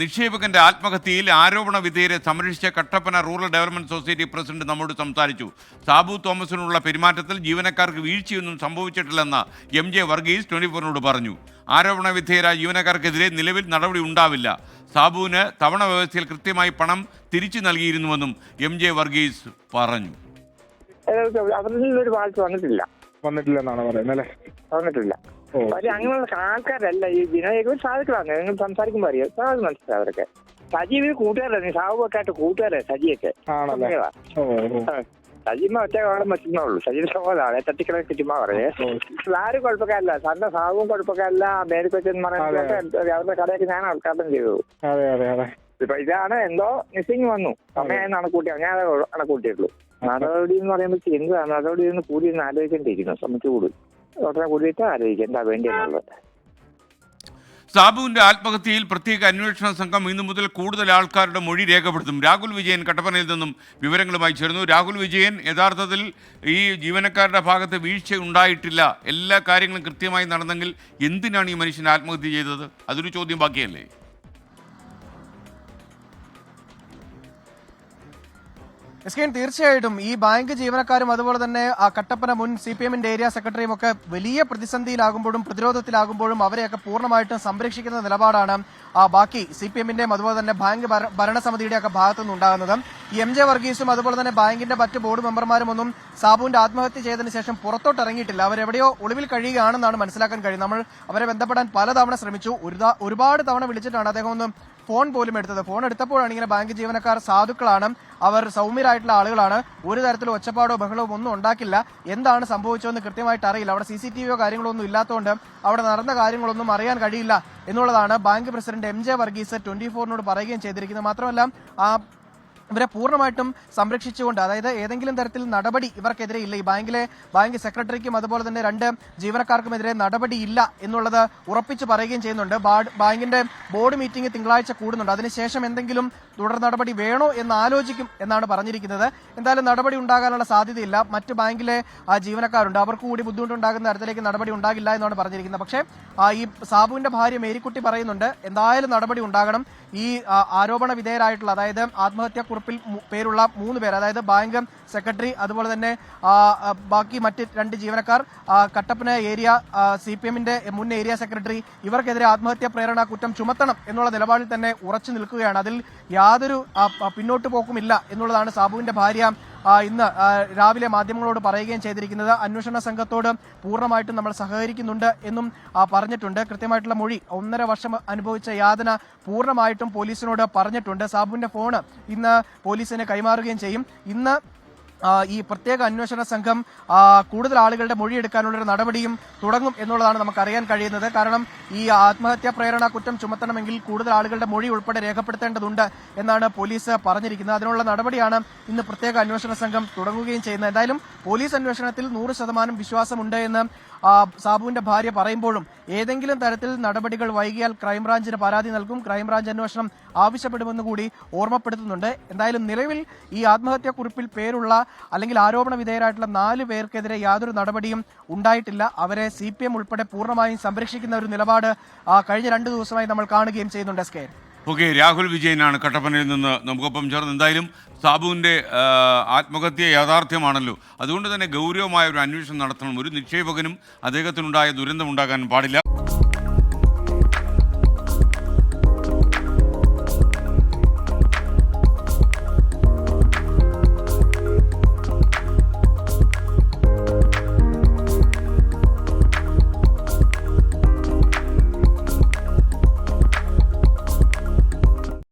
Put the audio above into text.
നിക്ഷേപകന്റെ ആത്മഹത്യയിൽ ആരോപണ വിധേയരെ സംരക്ഷിച്ച Kattappana rural development society president നമ്മോട് സംസാരിച്ചു. സാബു തോമസിനുള്ള പെരുമാറ്റത്തിൽ ജീവനക്കാർക്ക് വീഴ്ചയൊന്നും സംഭവിച്ചിട്ടില്ലെന്ന് എം ജെ വർഗീസ് ട്വന്റി ഫോറിനോട് പറഞ്ഞു. ആരോപണ വിധേയരായ ജീവനക്കാർക്കെതിരെ നിലവിൽ നടപടി ഉണ്ടാവില്ല. സാബുവിന് തവണ വ്യവസ്ഥയിൽ കൃത്യമായി പണം തിരിച്ചു നൽകിയിരുന്നുവെന്നും എം ജെ വർഗീസ് പറഞ്ഞു. അവരിൽ നിന്നൊരു വാഴ്ച വന്നിട്ടില്ല. വന്നിട്ടില്ലെന്നാണ് പറയുന്നത് അല്ലേ? വന്നിട്ടില്ല. പക്ഷെ അങ്ങനെയുള്ള ആൾക്കാരല്ല ഈ വിനോദ സാധുക്കളാണ്. നിങ്ങൾ സംസാരിക്കുമ്പോൾ അറിയാം. സാധു മനസ്സിലാവും അവരൊക്കെ. സജീവ് കൂട്ടുകാരല്ലേ? സാവുമൊക്കെ ആയിട്ട് കൂട്ടുകാരെ സജിയൊക്കെ? ആണല്ലേ? കുട്ടികളാ. ഓ ഓ സജീമ ഒറ്റ കാലം പറ്റുന്നുള്ളൂ ഉള്ളൂ. സഹോദരാണ് തട്ടിക്കളെ ചുറ്റുമ്പോ പറയേ ആരും കുഴപ്പക്കാരല്ല. സാറിന്റെ സാവും കുഴപ്പമൊക്കെ അല്ല മേരിക്കൊച്ചെന്ന് പറയുന്നത് അവരുടെ കടയൊക്കെ ഞാൻ ഉദ്ഘാടനം ചെയ്തത്. ഇതാണ് എന്തോ മിസ്സിങ് വന്നു. സമയം കണക്കൂട്ടിയ ഞാൻ കണക്കൂട്ടിയുള്ളൂ നടപടി എന്ന് പറയുമ്പോൾ എന്താണ് നടപടി എന്ന് കൂടി ഒന്ന് ആലോചിക്കേണ്ടിയിരിക്കുന്നു സമയത്ത് കൂടി. ഉടനെ കൂടിയിട്ട് ആലോചിക്കാം. എന്താ വേണ്ടിയെന്നുള്ളത് സാബുവിന്റെ ആത്മഹത്യയിൽ പ്രത്യേക അന്വേഷണ സംഘം ഇന്നു മുതൽ കൂടുതൽ ആൾക്കാരുടെ മൊഴി രേഖപ്പെടുത്തും. രാഹുൽ വിജയൻ കട്ടപ്പനയിൽ നിന്നും വിവരങ്ങളുമായി ചേർന്നു. രാഹുൽ വിജയൻ യഥാർത്ഥത്തിൽ ഈ ജീവനക്കാരുടെ ഭാഗത്ത് വീഴ്ച ഉണ്ടായിട്ടില്ല. എല്ലാ കാര്യങ്ങളും കൃത്യമായി നടന്നെങ്കിൽ എന്തിനാണ് ഈ മനുഷ്യൻ ആത്മഹത്യ ചെയ്തത്? അതൊരു ചോദ്യം ബാക്കിയല്ലേ? എസ് കെ തീർച്ചയായിട്ടും ഈ ബാങ്ക് ജീവനക്കാരും അതുപോലെ തന്നെ കട്ടപ്പന മുൻ സി പി എമ്മിന്റെ ഏരിയ സെക്രട്ടറിയും ഒക്കെ വലിയ പ്രതിസന്ധിയിലാകുമ്പോഴും പ്രതിരോധത്തിലാകുമ്പോഴും അവരെയൊക്കെ പൂർണമായിട്ടും സംരക്ഷിക്കുന്ന നിലപാടാണ് ആ ബാക്കി സി പി എമ്മിന്റെയും അതുപോലെ തന്നെ ബാങ്ക് ഭര- ഭരണസമിതിയുടെ ഒക്കെ ഭാഗത്തുനിന്ന് ഉണ്ടാകുന്നത്. ഈ എം ജെ വർഗീസും അതുപോലെ തന്നെ ബാങ്കിന്റെ മറ്റ് ബോർഡ് മെമ്പർമാരും ഒന്നും സാബുവിന്റെ ആത്മഹത്യ ചെയ്തതിനു ശേഷം പുറത്തോട്ട് ഇറങ്ങിയിട്ടില്ല അവരെവിടെയോ ഒളിവിൽ കഴിയുകയാണെന്നാണ് മനസ്സിലാക്കാൻ കഴിയും നമ്മൾ അവരെ ബന്ധപ്പെടാൻ പലതവണ ശ്രമിച്ചു. ഒരു ഒരുപാട് തവണ വിളിച്ചിട്ടാണ് അദ്ദേഹം ഒന്ന് ഫോൺ പോലും എടുത്തത്. ഫോൺ എടുത്തപ്പോഴാണ് ഇങ്ങനെ ബാങ്ക് ജീവനക്കാർ സാധുക്കളാണ്. അവർ സൗമ്യരായിട്ടുള്ള ആളുകളാണ്. ഒരു തരത്തിലും ഒച്ചപ്പാടോ ബഹളവും ഒന്നും ഉണ്ടാക്കില്ല. എന്താണ് സംഭവിച്ചതെന്ന് കൃത്യമായിട്ട് അറിയില്ല. അവിടെ സി സി ടി വിയോ കാര്യങ്ങളോ ഒന്നും ഇല്ലാത്തതുകൊണ്ട് അവിടെ നടന്ന കാര്യങ്ങളൊന്നും അറിയാൻ കഴിയില്ല എന്നുള്ളതാണ് bank president M J Varghese twenty ഫോറിനോട് പറയുകയും ചെയ്തിരിക്കുന്നത്. മാത്രമല്ല ആ ഇവരെ പൂർണമായിട്ടും സംരക്ഷിച്ചുകൊണ്ട് അതായത് ഏതെങ്കിലും തരത്തിൽ നടപടി ഇവർക്കെതിരെ ഇല്ല. ഈ ബാങ്കിലെ ബാങ്ക് സെക്രട്ടറിക്കും അതുപോലെ തന്നെ രണ്ട് ജീവനക്കാർക്കുമെതിരെ നടപടി ഇല്ല എന്നുള്ളത് ഉറപ്പിച്ച് പറയുകയും ചെയ്യുന്നുണ്ട്. ബാങ്കിന്റെ ബോർഡ് മീറ്റിംഗ് തിങ്കളാഴ്ച കൂടുന്നുണ്ട്. അതിനുശേഷം എന്തെങ്കിലും തുടർ നടപടി വേണോ എന്ന് ആലോചിക്കും എന്നാണ് പറഞ്ഞിരിക്കുന്നത്. എന്തായാലും നടപടി ഉണ്ടാകാനുള്ള സാധ്യതയില്ല. മറ്റ് ബാങ്കിലെ ജീവനക്കാരുണ്ട്. അവർക്ക് കൂടി ബുദ്ധിമുട്ടുണ്ടാകുന്ന തരത്തിലേക്ക് നടപടി ഉണ്ടാകില്ല എന്നാണ് പറഞ്ഞിരിക്കുന്നത്. പക്ഷേ ഈ സാബുവിന്റെ ഭാര്യ മേരിക്കുട്ടി പറയുന്നുണ്ട് എന്തായാലും നടപടി ഉണ്ടാകണം. ഈ ആരോപണ വിധേയരായിട്ടുള്ള അതായത് ആത്മഹത്യാക്കുറിപ്പിൽ മു- പേരുള്ള മൂന്ന് പേർ അതായത് ബാങ്ക് സെക്രട്ടറി അതുപോലെ തന്നെ ബാക്കി മറ്റ് രണ്ട് ജീവനക്കാർ കട്ടപ്പന ഏരിയ സി പി എമ്മിന്റെ മുൻ ഏരിയ സെക്രട്ടറി ഇവർക്കെതിരെ ആത്മഹത്യാ പ്രേരണ കുറ്റം ചുമത്തണം എന്നുള്ള നിലപാടിൽ തന്നെ ഉറച്ചു നിൽക്കുകയാണ്. അതിൽ യാതൊരു പിന്നോട്ട് പോക്കുമില്ല എന്നുള്ളതാണ് സാബുവിന്റെ ഭാര്യ ഇന്ന് രാവിലെ മാധ്യമങ്ങളോട് പറയുകയും ചെയ്തിരിക്കുന്നത് അന്വേഷണ സംഘത്തോട് പൂർണമായിട്ടും നമ്മൾ സഹകരിക്കുന്നുണ്ട് എന്നും പറഞ്ഞിട്ടുണ്ട്. കൃത്യമായിട്ടുള്ള മൊഴി ഒന്നര വർഷം അനുഭവിച്ച യാതന പൂർണമായിട്ടും പോലീസിനോട് പറഞ്ഞിട്ടുണ്ട്. സാബുവിന്റെ ഫോണ് ഇന്ന് പോലീസിന് കൈമാറുകയും ചെയ്യും. ഇന്ന് ഈ പ്രത്യേക അന്വേഷണ സംഘം കൂടുതൽ ആളുകളുടെ മൊഴിയെടുക്കാനുള്ളൊരു നടപടിയും തുടങ്ങും എന്നുള്ളതാണ് നമുക്കറിയാൻ കഴിയുന്നത്. കാരണം ഈ ആത്മഹത്യാ പ്രേരണ കുറ്റം ചുമത്തണമെങ്കിൽ കൂടുതൽ ആളുകളുടെ മൊഴി ഉൾപ്പെടെ രേഖപ്പെടുത്തേണ്ടതുണ്ട് എന്നാണ് പോലീസ് പറഞ്ഞിരിക്കുന്നത്. അതിനുള്ള നടപടിയാണ് ഇന്ന് പ്രത്യേക അന്വേഷണ സംഘം തുടങ്ങുകയും ചെയ്യുന്നത്. എന്തായാലും പോലീസ് അന്വേഷണത്തിൽ നൂറ് ശതമാനം വിശ്വാസമുണ്ട് എന്ന് സാബുവിന്റെ ഭാര്യ പറയുമ്പോഴും ഏതെങ്കിലും തരത്തിൽ നടപടികൾ വൈകിയാൽ ക്രൈംബ്രാഞ്ചിന് പരാതി നൽകും. ക്രൈംബ്രാഞ്ച് അന്വേഷണം ആവശ്യപ്പെടുമെന്ന് കൂടി ഓർമ്മപ്പെടുത്തുന്നുണ്ട്. എന്തായാലും നിലവിൽ ഈ ആത്മഹത്യാ കുറിപ്പിൽ പേരുള്ള അല്ലെങ്കിൽ ആരോപണ വിധേയരായിട്ടുള്ള നാല് പേർക്കെതിരെ യാതൊരു നടപടിയും ഉണ്ടായിട്ടില്ല. അവരെ സി പി എം ഉൾപ്പെടെ പൂർണമായും സംരക്ഷിക്കുന്ന ഒരു നിലപാട് കഴിഞ്ഞ രണ്ട് ദിവസമായി നമ്മൾ കാണുകയും ചെയ്യുന്നുണ്ട് എസ് കെ. ഓക്കെ രാഹുൽ വിജയനാണ് കട്ടപ്പനയിൽ നിന്ന്. നമുക്കൊപ്പം ചേർന്ന് എന്തായാലും സാബുവിന്റെ ആത്മഹത്യ യാഥാർത്ഥ്യമാണല്ലോ. അതുകൊണ്ട് തന്നെ ഗൗരവമായ ഒരു അന്വേഷണം നടത്തണം. ഒരു നിക്ഷേപകനും അദ്ദേഹത്തിനുണ്ടായ ദുരന്തം ഉണ്ടാകാൻ പാടില്ല.